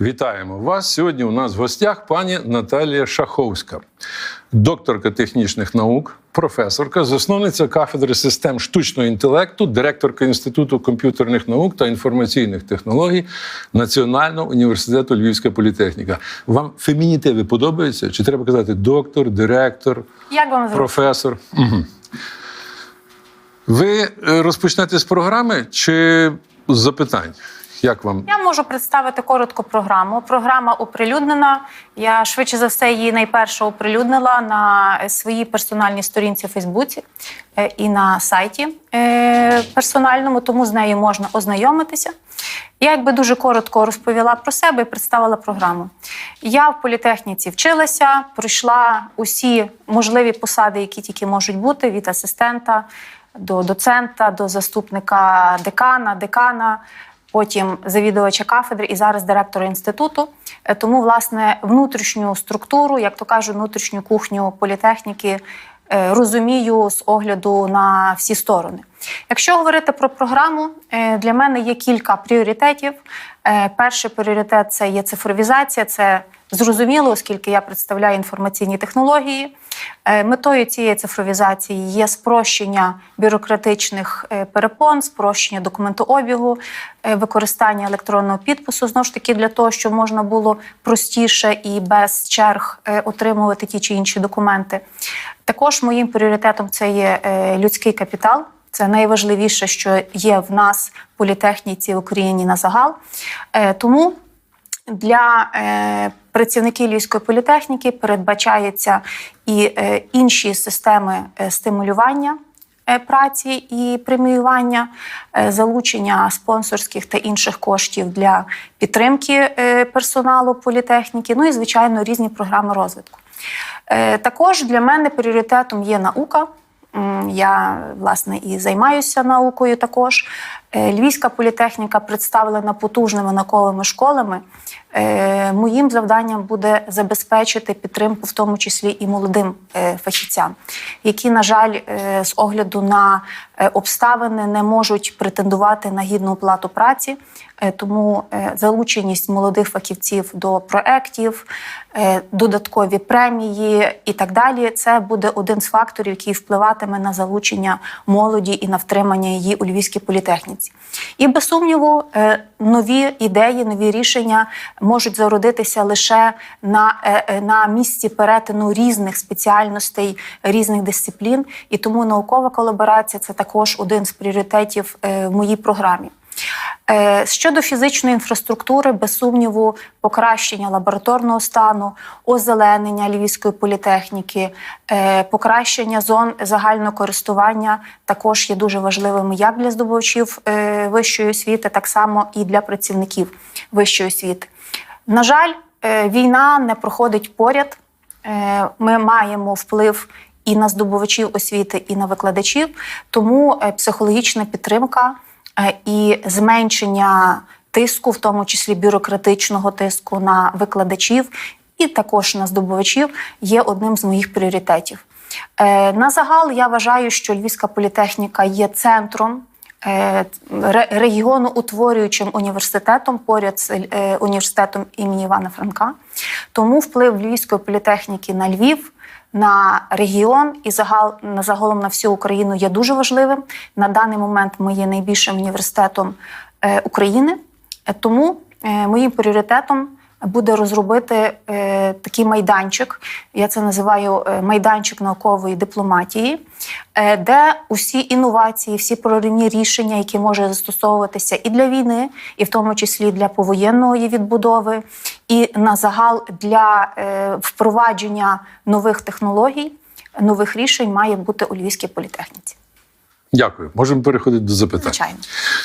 Вітаємо вас. Сьогодні у нас в гостях пані Наталія Шаховська, докторка технічних наук, професорка, засновниця кафедри систем штучного інтелекту, директорка Інституту комп'ютерних наук та інформаційних технологій Національного університету Львівська політехніка. Вам фемінітиви подобаються? Чи треба казати доктор, директор, Як вам професор? Угу. Ви е, розпочнете з програми чи з запитань? Як вам? Я можу представити коротку програму. Програма оприлюднена. Я швидше за все її найперше оприлюднила на своїй персональній сторінці у Фейсбуці е, і на сайті е, персональному, тому з нею можна ознайомитися. Я якби дуже коротко розповіла про себе і представила програму. Я в політехніці вчилася, пройшла усі можливі посади, які тільки можуть бути, від асистента до доцента, до заступника декана, декана потім завідувача кафедри і зараз директора інституту. Е, Тому, власне, внутрішню структуру, як то кажуть, внутрішню кухню політехніки е, розумію з огляду на всі сторони. Якщо говорити про програму, е, для мене є кілька пріоритетів. Перший пріоритет це є цифровізація. Це зрозуміло, оскільки я представляю інформаційні технології. Е, Метою цієї цифровізації є спрощення бюрократичних е, перепон, спрощення документообігу, е, використання електронного підпису знову ж таки для того, щоб можна було простіше і без черг отримувати ті чи інші документи. Також моїм пріоритетом це є людський капітал. Це найважливіше, що є в нас в політехніці в Україні на загал. Тому для працівників Львівської політехніки передбачаються і е, інші системи е, стимулювання е, праці і преміювання, залучення спонсорських та інших коштів для підтримки персоналу політехніки, ну і звичайно різні програми розвитку. Також для мене пріоритетом є наука. Я власне і займаюся наукою також. Львівська політехніка представлена потужними науковими школами. Е, Моїм завданням буде забезпечити підтримку, в тому числі і молодим е, фахівцям, які, на жаль, е, з огляду на обставини не можуть претендувати на гідну оплату праці. Е, Тому е, залученість молодих фахівців до проєктів, е, додаткові премії і так далі. Це буде один з факторів, який впливатиме на залучення молоді і на втримання її у Львівській політехніці. І без сумніву, е, нові ідеї, нові рішення можуть зародитися лише на, е, е, на місці перетину різних спеціальностей, різних дисциплін. І тому наукова колаборація це також один з пріоритетів е, в моїй програмі. Е, Щодо фізичної інфраструктури, без сумніву, покращення лабораторного стану, озеленення львівської політехніки, е, покращення зон загального користування також є дуже важливими як для здобувачів вищої освіти, так само і для працівників вищої освіти. На жаль, війна не проходить поряд. Ми маємо вплив і на здобувачів освіти, і на викладачів, тому е, психологічна підтримка е, і зменшення тиску, в тому числі бюрократичного тиску на викладачів і також на здобувачів, є одним з моїх пріоритетів. Е, На загал я вважаю, що Львівська політехніка є центром. Регіону утворюючим університетом поряд з університетом імені Івана Франка. Тому вплив Львівської політехніки на Львів, на регіон і загал на загалом на всю Україну є дуже важливим. На даний момент ми є найбільшим університетом е, України. Е, Тому е, моїм пріоритетом буде розробити е, такий майданчик. Я це називаю е, майданчик наукової дипломатії, е, де усі інновації, всі проривні рішення, які можуть застосовуватися і для війни, і в тому числі для повоєнної відбудови, і на загал для е, впровадження нових технологій, нових рішень має бути у Львівській політехніці. Дякую. Можемо переходити до запитань. Звичайно.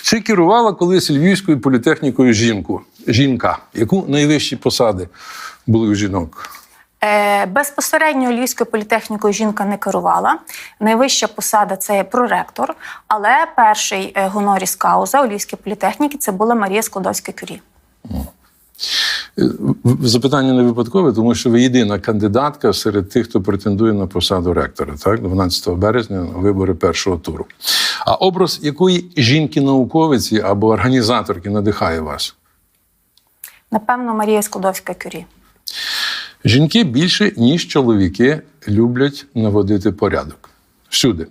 Чи керувала колись Львівською політехнікою жінку? Жінка? Яку найвищі посади були у жінок? Е, Безпосередньо Львівською політехнікою жінка не керувала. Найвища посада це проректор, але перший е, гоноріс кауза у Львівській політехніці це була Марія Складовська Кюрі. Запитання не випадкове, тому що ви єдина кандидатка серед тих, хто претендує на посаду ректора, так, 12 березня на вибори першого туру. А образ якої жінки-науковиці або організаторки надихає вас? Напевно, Марія Складовська Кюрі. Жінки більше, ніж чоловіки, люблять наводити порядок. Всюди.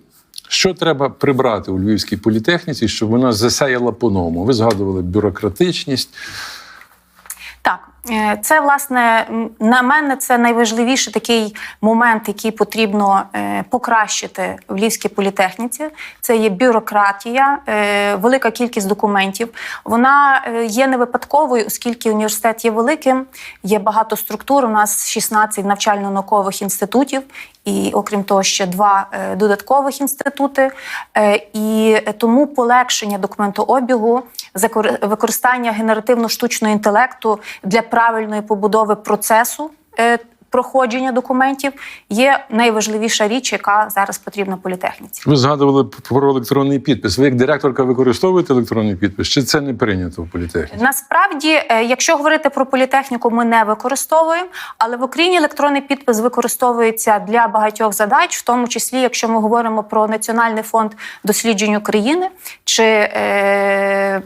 Що треба прибрати у Львівській політехніці, щоб вона засяяла по-новому? Ви згадували бюрократичність. Е, це власне на мене це найважливіший такий момент, який потрібно е, покращити в Львівській політехніці. Це є бюрократія, е, велика кількість документів. Вона є не випадковою, оскільки університет є великим, є багато структур. У нас 16 навчально-наукових інститутів. І окрім того, ще два додаткових інститути, і тому полегшення документообігу, використання генеративно-штучного інтелекту для правильної побудови процесу. е, Проходження документів є найважливіша річ, яка зараз потрібна політехніці. Ви згадували про електронний підпис. Ви як директорка використовуєте електронний підпис? Чи це не прийнято в політехніці? Насправді, е, якщо говорити про політехніку, ми не використовуємо, але в Україні електронний підпис використовується для багатьох задач, в тому числі, якщо ми говоримо про Національний фонд досліджень України чи е, е,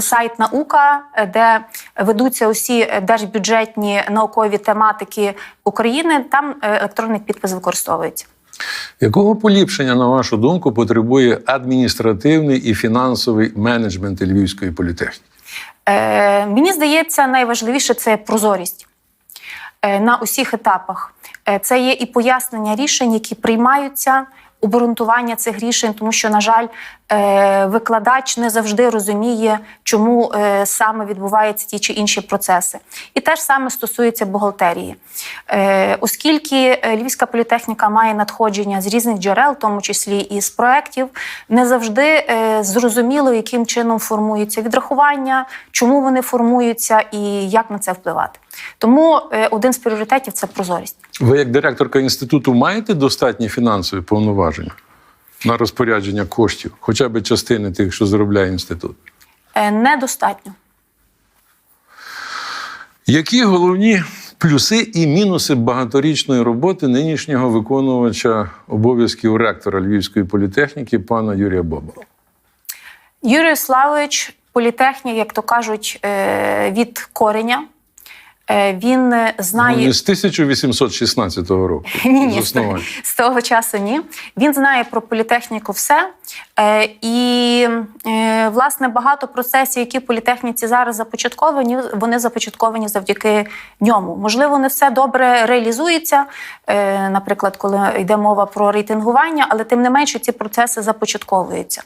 сайт наука, е, де ведуться усі е, держбюджетні наукові тематики України, там е, електронний підпис використовується. Якого поліпшення, на вашу думку, потребує адміністративний і фінансовий менеджмент Львівської політехніки? Е, мені здається, найважливіше це прозорість е, на усіх етапах. Е, це є і пояснення рішень, які приймаються, обґрунтування цих рішень, тому що, на жаль, е, викладач не завжди розуміє, чому е, саме відбуваються ті чи інші процеси. І теж саме стосується бухгалтерії. Е, Оскільки е, Львівська політехніка має надходження з різних джерел, в тому числі і з проєктів, не завжди е, зрозуміло, яким чином формуються відрахування, чому вони формуються і як на це впливати. Тому е, один з пріоритетів це прозорість. Ви, як директорка інституту, маєте достатні фінансові повноваження на розпорядження коштів, хоча б частини тих, що заробляє інститут? Е, Недостатньо. Які головні плюси і мінуси багаторічної роботи нинішнього виконувача обов'язків ректора Львівської політехніки пана Юрія Бобова? Юрій Славович, політехнік, як то кажуть, е, від кореня. Е, Він е, знає. Ну, з 1816 року. Ні, ні, з, з того часу ні. Він знає про політехніку все. Е, і, власне, багато процесів, які в політехніці зараз започатковані, вони започатковані завдяки ньому. Можливо, не все добре реалізується, наприклад, коли йде мова про рейтингування, але тим не менше ці процеси започатковуються.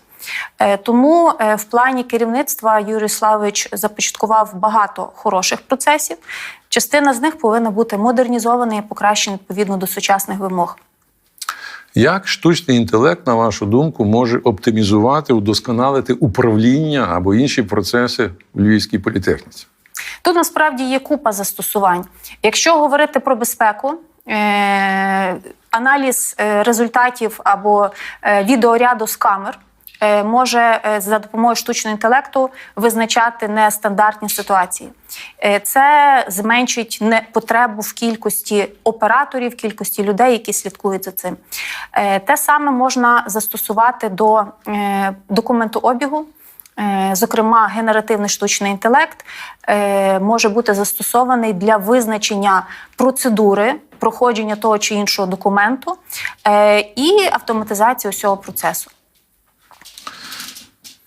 Е, Тому е, в плані керівництва Юрій Славович започаткував багато хороших процесів. Частина з них повинна бути модернізована і покращена відповідно до сучасних вимог. Як штучний інтелект, на вашу думку, може оптимізувати, удосконалити управління або інші процеси в Львівській політехніці? Тут насправді є купа застосувань. Якщо говорити про безпеку, е- аналіз результатів або відеоряду з камер. Е, Може е, за допомогою штучного інтелекту визначати нестандартні ситуації. Е, Це зменшить не- потребу в кількості операторів, кількості людей, які слідкують за цим. Те саме можна застосувати до документообігу. Зокрема, генеративний штучний інтелект може бути застосований для визначення процедури проходження того чи іншого документу і автоматизації усього процесу.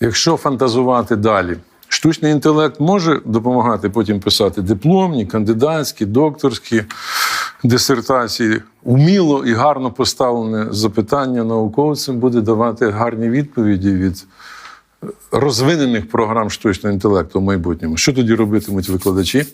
Якщо фантазувати далі, штучний інтелект може допомагати потім писати дипломні, кандидатські, докторські дисертації. Уміло і гарно поставлене запитання науковцям буде давати гарні відповіді від розвинених програм штучного інтелекту в майбутньому. Що тоді робитимуть викладачі?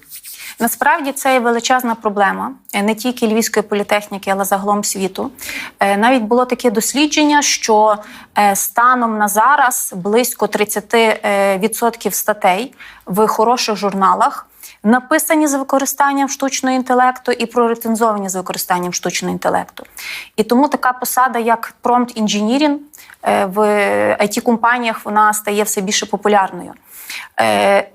Насправді це є величезна проблема е, не тільки львівської політехніки, але загалом світу. Е, Навіть було таке дослідження, що е, станом на зараз близько 30% статей в хороших журналах. Написані з використанням штучного інтелекту і прорецензовані з використанням штучного інтелекту. І тому така посада, як engineering, е, в it компаніях вона стає все більше популярною.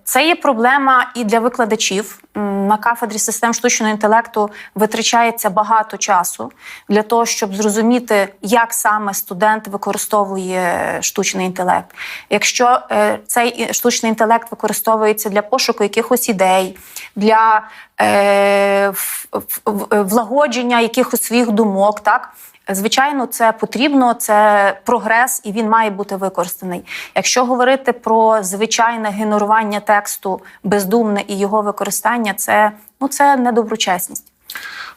Це є проблема і для викладачів. На кафедрі систем штучного інтелекту витрачається багато часу для того, щоб зрозуміти, як саме студент використовує штучний інтелект. Якщо е, цей штучний інтелект використовується для пошуку якихось ідей, для е, в- влагодження якихось своїх думок. Так? Звичайно, це потрібно, це прогрес, і він має бути використаний. Якщо говорити про звичайне генерування тексту бездумне і його використання, це, ну, це недоброчесність.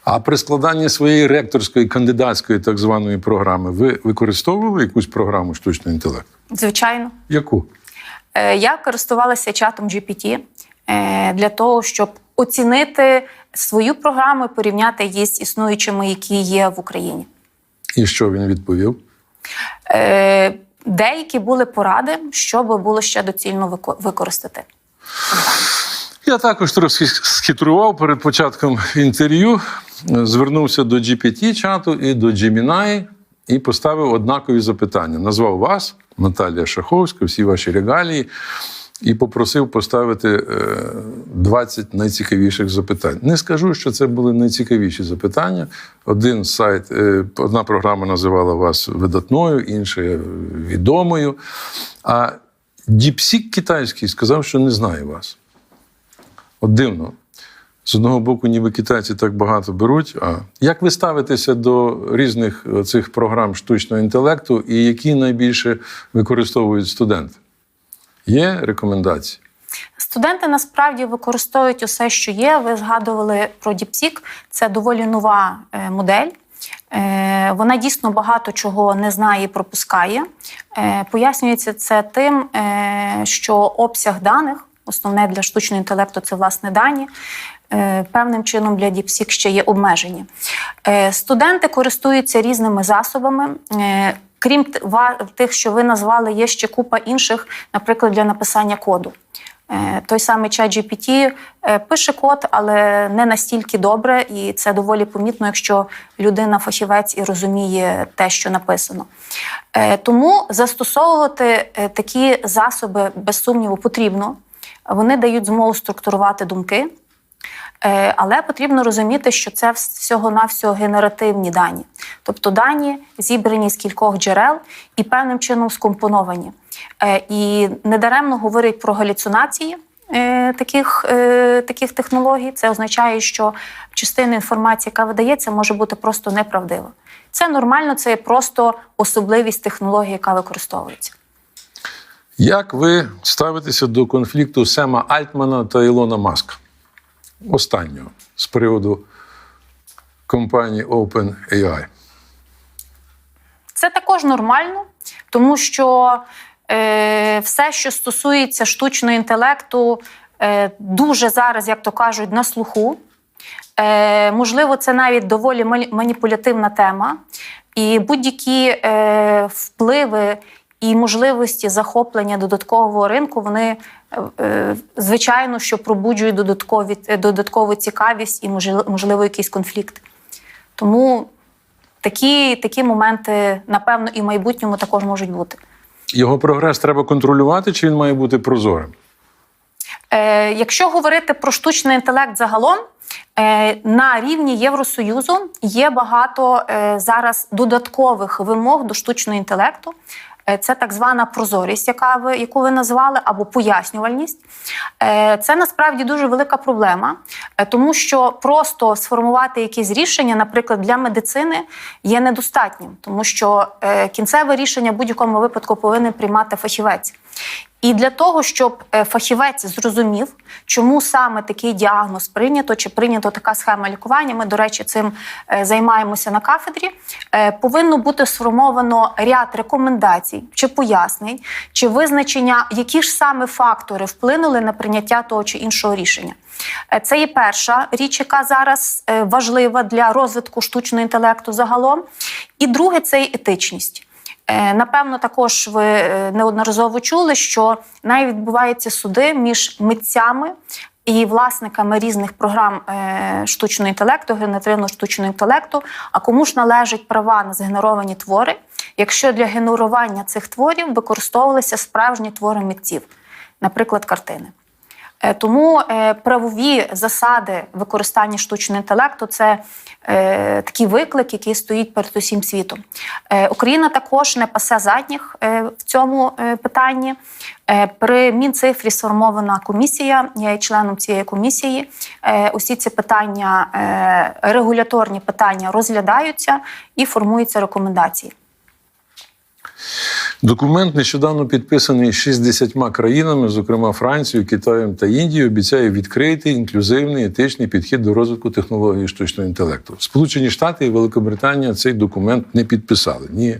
А при складанні своєї ректорської кандидатської так званої програми ви використовували якусь програму штучного інтелекту? Звичайно. Яку? Е, Я користувалася чатом GPT е, для того, щоб оцінити свою програму і порівняти її з існуючими, які є в Україні. І що він відповів? Е, Деякі були поради, що би було ще доцільно використати. Я також трохи схитрував перед початком інтерв'ю, е, звернувся до GPT-чату і до Gemini і поставив однакові запитання. Назвав вас, Наталія Шаховська, всі ваші регалії, і попросив поставити е, 20 найцікавіших запитань. Не скажу, що це були найцікавіші запитання. Один сайт, е, одна програма називала вас видатною, інша е, відомою. А DeepSeek китайський сказав, що не знає вас. От дивно. З одного боку, ніби китайці так багато беруть. А як ви ставитеся до різних е, цих програм штучного інтелекту і які найбільше використовують студенти? Є рекомендації? Студенти насправді використовують усе, що є. Ви згадували про DeepSeek. Це доволі нова е, модель. Е, Вона дійсно багато чого не знає і пропускає. Пояснюється це тим, що обсяг даних, основне для штучного інтелекту це власне дані. е, Певним чином для DeepSeek ще є обмежені. Е, Студенти користуються різними засобами. Е, Крім тих, що ви назвали, є ще купа інших, наприклад, для написання коду. Той самий чат пише код, але не настільки добре, і це доволі помітно, якщо людина фахівець і розуміє те, що написано. Тому застосовувати такі засоби без сумніву потрібно. Вони дають змогу структурувати думки. Е, Але потрібно розуміти, що це всього-навсього генеративні дані, тобто дані зібрані з кількох джерел і певним чином скомпоновані. Е, І недаремно говорять про галюцинації е, таких, таких технологій. Це означає, що частина інформації, яка видається, може бути просто неправдива. Це нормально, це є просто особливість технології, яка використовується. Як ви ставитеся до конфлікту Сема Альтмана та Ілона Маска? Останнього з приводу компанії OpenAI. Це також нормально, тому що е, все, що стосується штучного інтелекту, е, дуже зараз, як то кажуть, на слуху. Е, можливо, це навіть доволі маніпулятивна тема, і будь-які е, впливи і можливості захоплення додаткового ринку, вони е, е, звичайно що пробуджують додаткові, е, додаткову цікавість і можливо, можливо якийсь конфлікт. Тому такі, такі моменти, напевно, і в майбутньому також можуть бути. Його прогрес треба контролювати, чи він має бути прозорим? Е, якщо говорити про штучний інтелект загалом, е, на рівні Євросоюзу є багато е, зараз додаткових вимог до штучного інтелекту. Е, Це так звана прозорість, яка ви, яку ви назвали, або пояснювальність. Е, Це насправді дуже велика проблема, е, тому що просто сформувати якісь рішення, наприклад, для медицини, є недостатнім, тому що кінцеве рішення в будь-якому випадку повинен приймати фахівець. І для того, щоб е, фахівець зрозумів, чому саме такий діагноз прийнято, чи прийнято така схема лікування, ми, до речі, цим е, займаємося на кафедрі. е, Повинно бути сформовано ряд рекомендацій чи пояснень, чи визначення, які ж саме фактори вплинули на прийняття того чи іншого рішення. Це є перша річ, яка зараз важлива для розвитку штучного інтелекту загалом. І друге це етичність. Е, Напевно, також ви е, неодноразово чули, що навіть відбуваються суди між митцями і власниками різних програм е, штучного інтелекту, генеративного штучного інтелекту. А кому ж належать права на згенеровані твори, якщо для генерування цих творів використовувалися справжні твори митців, наприклад, картини. Е, Тому е, правові засади використання штучного інтелекту це е, такий виклик, який стоїть перед усім світом. Україна також не пасе задніх в цьому питанні. При Мінцифрі сформована комісія. Я є членом цієї комісії. Усі ці питання, регуляторні питання розглядаються і формуються рекомендації. Документ нещодавно підписаний 60 країнами, зокрема Францією, Китаєм та Індією, обіцяє відкритий, інклюзивний, етичний підхід до розвитку технології штучного інтелекту. Сполучені Штати і Великобританія цей документ не підписали. Ні,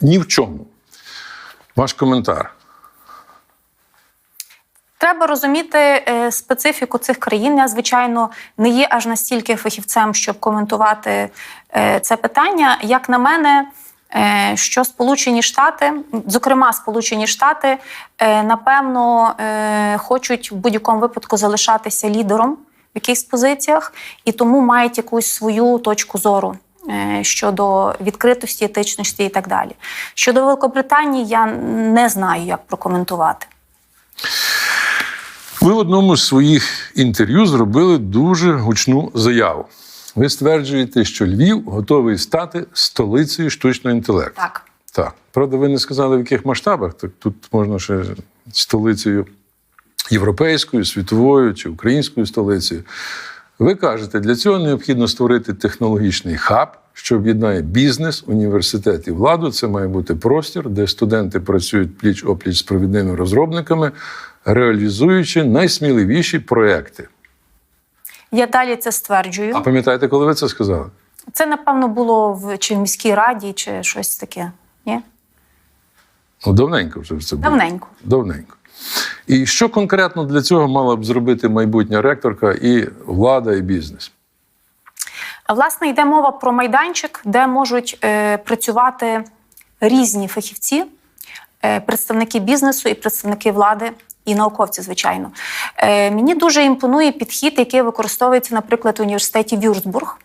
ні в чому. Ваш коментар. Треба розуміти е, специфіку цих країн. Я, звичайно, не є аж настільки фахівцем, щоб коментувати е, це питання. Як на мене, що Сполучені Штати, зокрема Сполучені Штати, е, напевно, е, хочуть в будь-якому випадку залишатися лідером в якихось позиціях, і тому мають якусь свою точку зору. е, Щодо відкритості, етичності і так далі. Щодо Великобританії, я не знаю, як прокоментувати. Ви в одному з своїх інтерв'ю зробили дуже гучну заяву. Ви стверджуєте, що Львів готовий стати столицею штучного інтелекту. Так. Так. Правда, ви не сказали, в яких масштабах. Так тут можна ще столицею європейською, світовою чи українською столицею. Ви кажете, для цього необхідно створити технологічний хаб, що об'єднає бізнес, університет і владу. Це має бути простір, де студенти працюють пліч опліч з провідними розробниками, реалізуючи найсміливіші проекти. Я далі це стверджую. А пам'ятаєте, коли ви це сказали? Це, напевно, було в чи в міській раді, чи щось таке. Ні? Ну, давненько вже це було. Давненько. Давненько. І що конкретно для цього мала б зробити майбутня ректорка і влада, і бізнес? Власне, йде мова про майданчик, де можуть е, працювати різні фахівці, е, представники бізнесу і представники влади. І науковці, звичайно. Е, мені дуже імпонує підхід, який використовується, наприклад, в університеті Вюрцбург.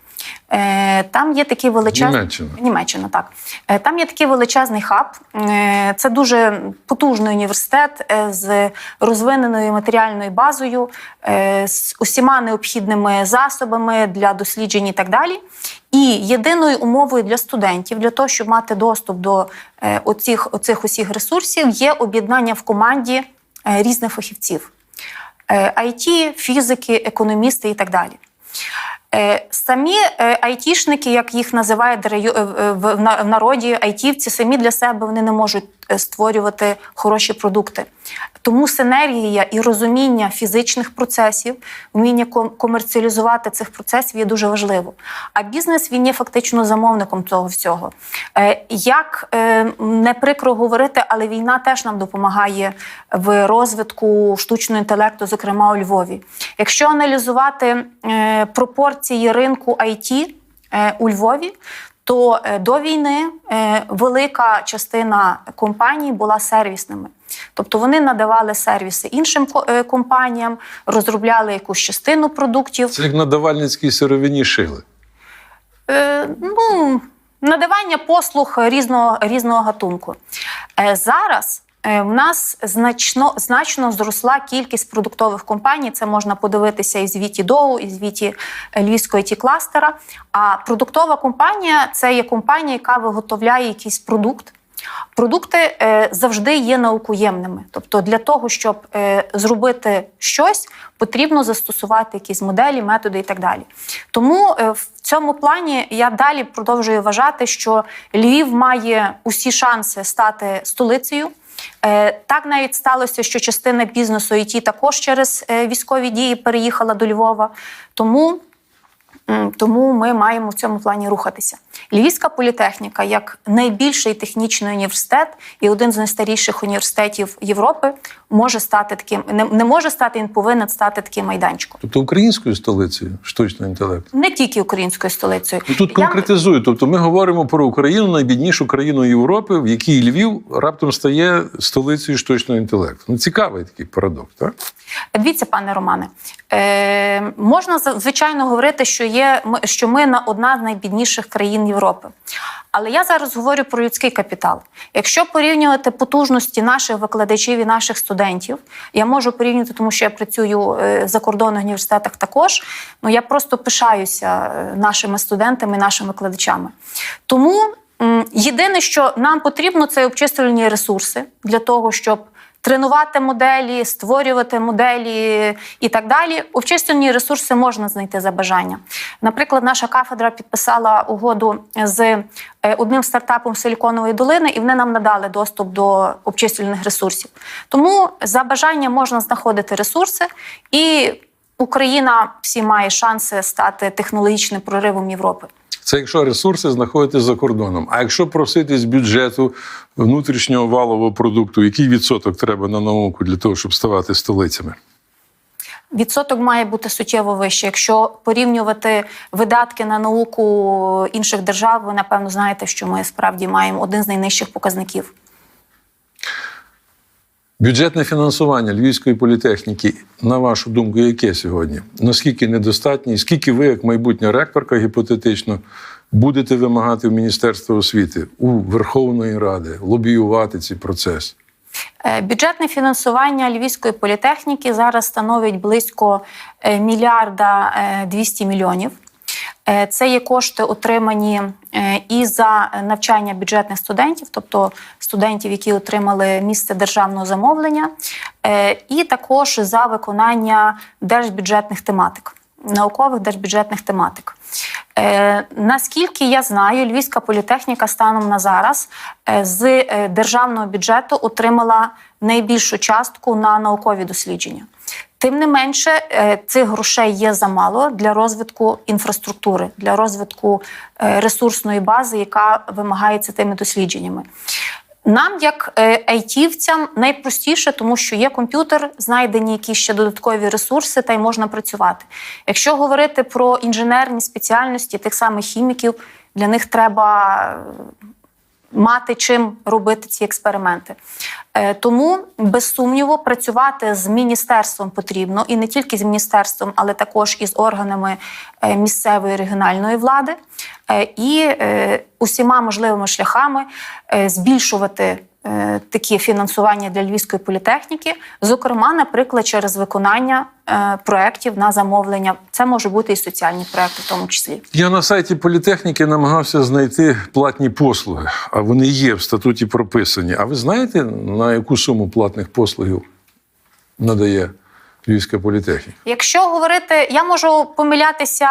Е, там є такий величезний Німеччина. Німеччина, так. Е, Там є такий величезний хаб. Е, Це дуже потужний університет з розвиненою матеріальною базою, е, з усіма необхідними засобами для досліджень і так далі. І єдиною умовою для студентів, для того, щоб мати доступ до е, оцих, оцих усіх ресурсів, є об'єднання в команді різних фахівців: Е, IT, фізики, економісти і так далі. Е, Самі е, айтішники, як їх називають е, е, в на- в народі, айтівці, самі для себе вони не можуть е, створювати хороші продукти. Тому синергія і розуміння фізичних процесів, вміння комерціалізувати цих процесів є дуже важливо. А бізнес він є фактично замовником цього всього. Е, Як е, не прикро говорити, але війна теж нам допомагає в розвитку штучного інтелекту, зокрема у Львові. Якщо аналізувати е, пропорції ринку IT е, у Львові, то е, до війни е, велика частина компаній була сервісними. Тобто вони надавали сервіси іншим е, компаніям, розробляли якусь частину продуктів. Це як на давальницькій сировині шили. Е, ну, надавання послуг різного, різного гатунку. Е, зараз в нас значно, значно зросла кількість продуктових компаній. Це можна подивитися і звіті ДОУ, і звіті е, Львівського ті кластера. А продуктова компанія це є компанія, яка виготовляє якийсь продукт. Продукти е, завжди є наукоємними. Тобто, для того, щоб е, зробити щось, потрібно застосувати якісь моделі, методи і так далі. Тому е, в цьому плані я далі продовжую вважати, що Львів має усі шанси стати столицею. Е, Так навіть сталося, що частина бізнесу ІТ також через е, військові дії переїхала до Львова. Тому Тому ми маємо в цьому плані рухатися. Львівська політехніка, як найбільший технічний університет і один з найстаріших університетів Європи, може стати таким. Не, не може стати, він повинен стати таким майданчиком. Тобто українською столицею штучного інтелекту. Не тільки українською столицею. Ну, Тут Я- конкретизую. Тобто ми говоримо про Україну, найбіднішу країну Європи, в якій Львів раптом стає столицею штучного інтелекту. Ну, цікавий такий парадокс, так? Дивіться, пане Романе, е, можна звичайно говорити, що є є що ми на одна з найбідніших країн Європи. Але я зараз говорю про людський капітал. Якщо порівнювати потужності наших викладачів і наших студентів, я можу порівнювати, тому що я працюю е, в університетах також. Ну я просто пишаюся е, нашими студентами, нашими викладачами. Тому єдине, що нам потрібно, це обчислювальні ресурси для того, щоб тренувати моделі, створювати моделі і так далі. Обчислювальні ресурси можна знайти за бажання. Наприклад, наша кафедра підписала угоду з е, одним стартапом Силіконової долини, і вони нам надали доступ до обчислювальних ресурсів. Тому за бажання можна знаходити ресурси, і Україна всі має шанси стати технологічним проривом Європи. Це якщо ресурси знаходитесь за кордоном. А якщо просити з бюджету внутрішнього валового продукту, який відсоток треба на науку для того, щоб ставати столицями? Відсоток має бути суттєво вищий. Якщо порівнювати видатки на науку інших держав, ви напевно знаєте, що ми справді маємо один з найнижчих показників. Бюджетне фінансування Львівської політехніки, на вашу думку, яке сьогодні? Наскільки недостатнє? Скільки ви, як майбутня ректорка, гіпотетично, будете вимагати в Міністерства освіти у Верховної Ради лобіювати цей процес? Е, Бюджетне фінансування Львівської політехніки зараз становить близько е, мільярда е, 200 мільйонів. Е, Це є кошти, отримані е, і за навчання бюджетних студентів, тобто студентів, які отримали місце державного замовлення, е, і також за виконання держбюджетних тематик, наукових держбюджетних тематик. Наскільки я знаю, Львівська політехніка станом на зараз з державного бюджету отримала найбільшу частку на наукові дослідження. Тим не менше, е, цих грошей є замало для розвитку інфраструктури, для розвитку е, ресурсної бази, яка вимагається тими дослідженнями. Нам, як е, айтівцям, найпростіше, тому що є комп'ютер, знайдені якісь ще додаткові ресурси, та й можна працювати. Якщо говорити про інженерні спеціальності, тих самих хіміків, для них треба мати чим робити ці експерименти. Е, Тому, без сумніву, працювати з міністерством потрібно і не тільки з міністерством, але також із органами е, місцевої регіональної влади, е, і е, усіма можливими шляхами е, збільшувати. Е, Такі фінансування для львівської політехніки, зокрема, наприклад, через виконання е, проєктів на замовлення. Це може бути і соціальні проекти, в тому числі. Я на сайті політехніки намагався знайти платні послуги, а вони є в статуті прописані. А ви знаєте, на яку суму платних послугів надає Львівська політехніка? Якщо говорити, я можу помилятися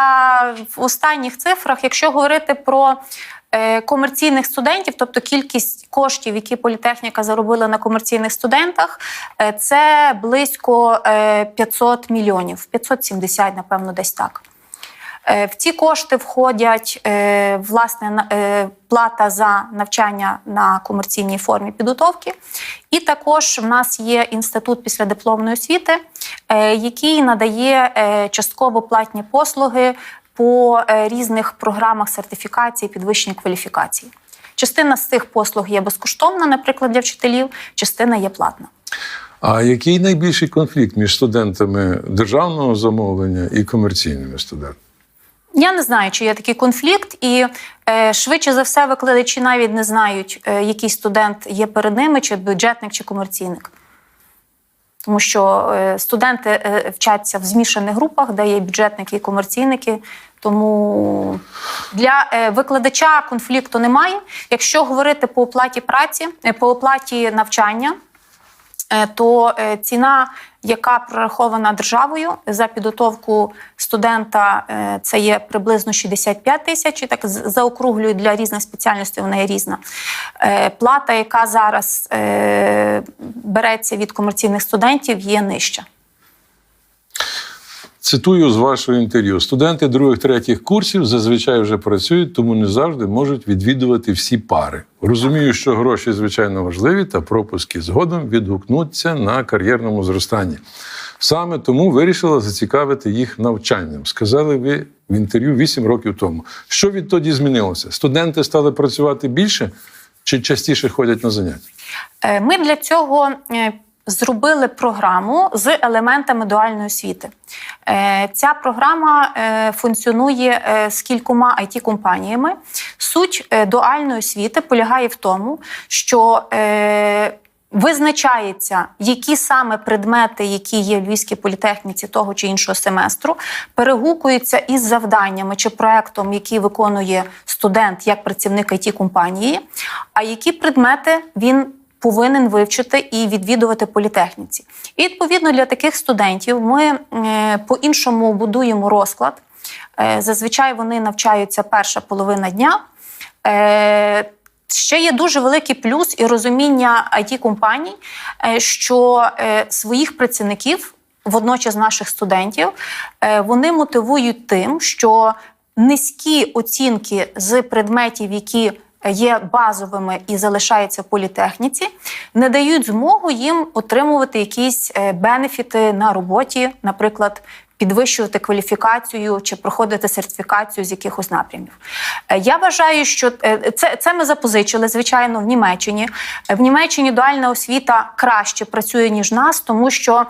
в останніх цифрах. Якщо говорити про комерційних студентів, тобто кількість коштів, які політехніка заробила на комерційних студентах, е, це близько е, 500 мільйонів, 570, напевно, десь так. Е, В ці кошти входять е, власне е, плата за навчання на комерційній формі підготовки. І також в нас є інститут післядипломної освіти, е, який надає е, частково платні послуги по е, різних програмах сертифікації, підвищення кваліфікації. Частина з цих послуг є безкоштовна, наприклад, для вчителів, частина є платна. А який найбільший конфлікт між студентами державного замовлення і комерційними студентами? Я не знаю, чи є такий конфлікт, і е, швидше за все викладачі навіть не знають, е, який студент є перед ними, чи бюджетник, чи комерційник. Тому що е, студенти е, вчаться в змішаних групах, де є бюджетники і комерційники. Тому для е, викладача конфлікту немає. Якщо говорити по оплаті праці, е, по оплаті навчання, е, то ціна, яка прорахована державою за підготовку студента, це є приблизно 65 тисяч. і Так заокруглюю для різних спеціальностей, вона є різна. Плата, яка зараз береться від комерційних студентів, є нижча. Цитую з вашого інтерв'ю: студенти других третіх курсів зазвичай вже працюють, тому не завжди можуть відвідувати всі пари. Розумію, що гроші звичайно важливі, та пропуски згодом відгукнуться на кар'єрному зростанні. Саме тому вирішила зацікавити їх навчанням. Сказали ви в інтерв'ю 8 років тому. Що відтоді змінилося? Студенти стали працювати більше чи частіше ходять на заняття? Е, Ми для цього е, зробили програму з елементами дуальної освіти. Е, Ця програма е, функціонує е, з кількома it компаніями Суть дуальної освіти полягає в тому, що Визначається, які саме предмети, які є в Львівській політехніці того чи іншого семестру, перегукуються із завданнями чи проектом, який виконує студент як працівник it компанії, а які предмети він повинен вивчити і відвідувати політехніці. І відповідно для таких студентів ми е, по-іншому будуємо розклад. Е, Зазвичай вони навчаються перша половина дня. Е, Ще є дуже великий плюс і розуміння it компаній, що своїх працівників, водночас наших студентів, вони мотивують тим, що низькі оцінки з предметів, які є базовими і залишаються в політехніці, не дають змогу їм отримувати якісь е, бенефіти на роботі, наприклад. Підвищувати кваліфікацію чи проходити сертифікацію з якихось напрямів. Е, Я вважаю, що е, це, це ми запозичили, звичайно, в Німеччині. В Німеччині дуальна освіта краще працює, ніж нас, тому що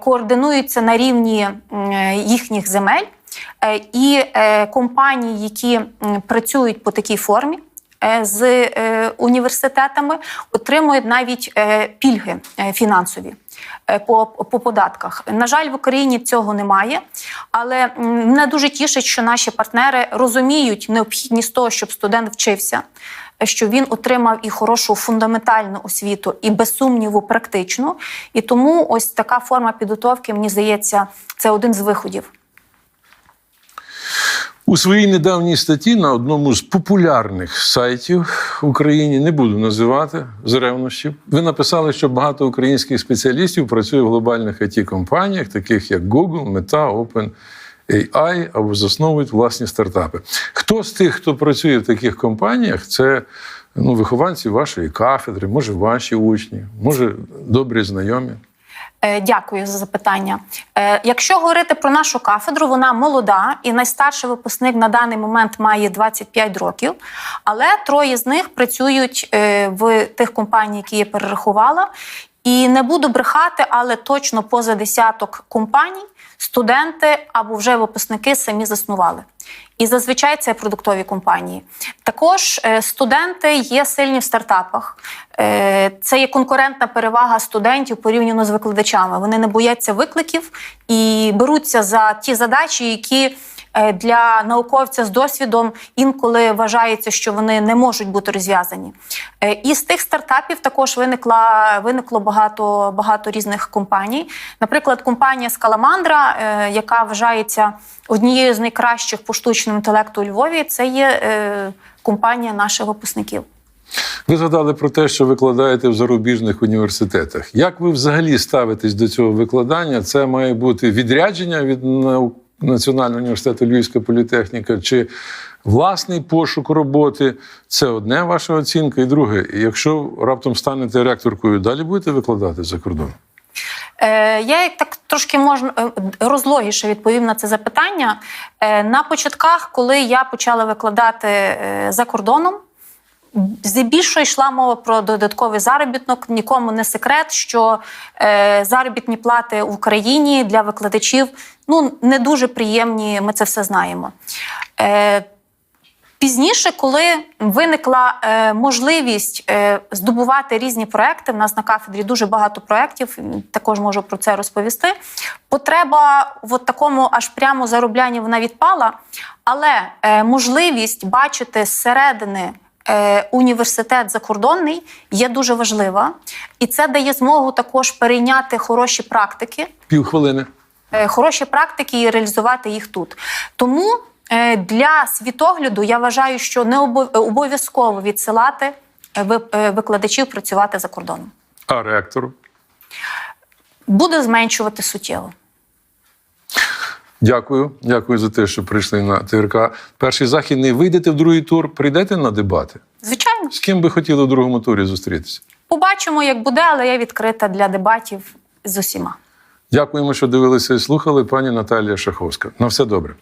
координуються на рівні їхніх земель. І компанії, які працюють по такій формі з е, університетами, отримують навіть е, пільги е, фінансові е, по, по податках. На жаль, в Україні цього немає, але мене дуже тішить, що наші партнери розуміють необхідність того, щоб студент вчився. е, Щоб він отримав і хорошу фундаментальну освіту, і без сумніву практичну. І тому ось така форма підготовки, мені здається, це один з виходів. У своїй недавній статті на одному з популярних сайтів в Україні не буду називати з ревнощів. Ви написали, що багато українських спеціалістів працює в глобальних it компаніях таких як Google, Meta, OpenAI, або засновують власні стартапи. Хто з тих, хто працює в таких компаніях, це ну, вихованці вашої кафедри, може, ваші учні, може, добрі знайомі. Е, Дякую за запитання. Е, Якщо говорити про нашу кафедру, вона молода і найстарший випускник на даний момент має 25 років, але троє з них працюють е, в тих компаніях, які я перерахувала. І не буду брехати, але точно поза десяток компаній студенти або вже випускники самі заснували. І зазвичай це продуктові компанії. Також е, студенти є сильні в стартапах. Е, Це є конкурентна перевага студентів порівняно з викладачами. Вони не бояться викликів і беруться за ті задачі, які для науковця з досвідом інколи вважається, що вони не можуть бути розв'язані. Е, І з тих стартапів також виникла виникло багато, багато різних компаній. Наприклад, компанія Скаламандра, е, яка вважається однією з найкращих по штучному інтелекту у Львові, це є е, компанія наших випускників. Ви згадали про те, що викладаєте в зарубіжних університетах. Як ви взагалі ставитесь до цього викладання? Це має бути відрядження від нау- Національного університету Львівська політехніка чи власний пошук роботи? Це одне ваша оцінка. І друге, якщо раптом станете ректоркою, далі будете викладати за кордон? Е, Я як так трошки можна е, розлогіше відповім на це запитання. Е, На початках, коли я почала викладати за кордоном, здебільшого йшла мова про додатковий заробіток. Нікому не секрет, що заробітні плати в Україні для викладачів ну не дуже приємні. Ми це все знаємо. Е, Пізніше, коли виникла е, можливість е, здобувати різні проекти, в нас на кафедрі дуже багато проєктів, також можу про це розповісти. Потреба в такому аж прямо зароблянні вона відпала, але е, можливість бачити зсередини університет закордонний є дуже важлива, і це дає змогу також перейняти хороші практики Півхвилини. Е, хороші практики і реалізувати їх тут. Тому е, для світогляду я вважаю, що не обов'язково відсилати е, ви- е, викладачів працювати за кордоном. А ректору? Буде зменшувати суттєво. Дякую. Дякую за те, що прийшли на ТРК. Перший західний. Вийдете в другий тур, прийдете на дебати. Звичайно, З ким би хотіли в другому турі зустрітися? побачимо, як буде, але я відкрита для дебатів з усіма. Дякуємо, що дивилися і слухали. Пані Наталія Шаховська. На все добре.